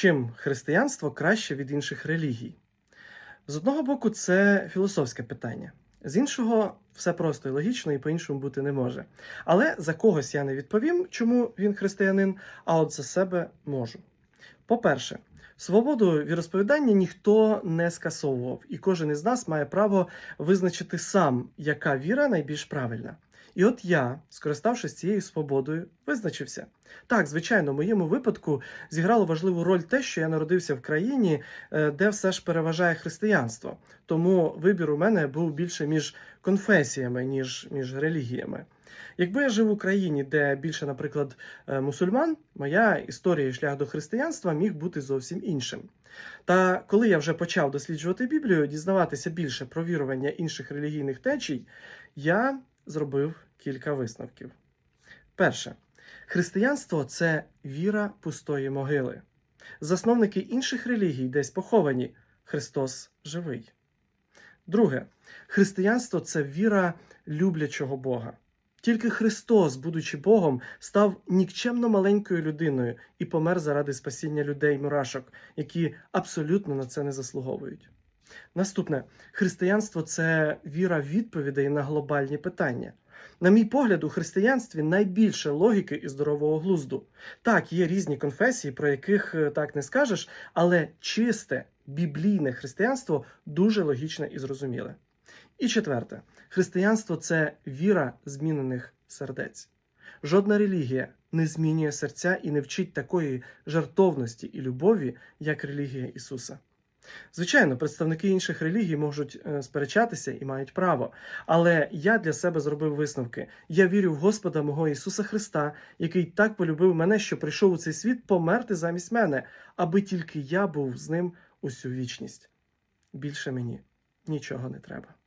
Чим християнство краще від інших релігій? З одного боку, це філософське питання. З іншого, все просто і логічно, і по-іншому бути не може. Але за когось я не відповім, чому він християнин, а от за себе можу. По-перше, свободу віросповідання ніхто не скасовував, і кожен із нас має право визначити сам, яка віра найбільш правильна. І от я, скориставшись цією свободою, визначився. Так, звичайно, в моєму випадку зіграло важливу роль те, що я народився в країні, е, де все ж переважає християнство. Тому вибір у мене був більше між конфесіями, ніж між релігіями. Якби я жив в Україні, де більше, наприклад, е, мусульман, моя історія і шлях до християнства міг бути зовсім іншим. Та коли я вже почав досліджувати Біблію, дізнаватися більше про вірування інших релігійних течій, я зробив кілька висновків. Перше, християнство це віра пустої могили. Засновники інших релігій десь поховані. Христос живий. Друге, християнство це віра люблячого Бога. Тільки Христос, будучи Богом, став нікчемно маленькою людиною і помер заради спасіння людей мурашок, які абсолютно на це не заслуговують. Наступне християнство це віра відповідей на глобальні питання. На мій погляд, у християнстві найбільше логіки і здорового глузду. Так, є різні конфесії, про яких е, так не скажеш, але чисте біблійне християнство дуже логічне і зрозуміле. І четверте, християнство це віра змінених сердець. Жодна релігія не змінює серця і не вчить такої жартовності і любові, як релігія Ісуса. Звичайно, представники інших релігій можуть е, сперечатися і мають право, але я для себе зробив висновки. Я вірю в Господа мого Ісуса Христа, який так полюбив мене, що прийшов у цей світ померти замість мене, аби тільки я був з ним усю вічність. Більше мені нічого не треба.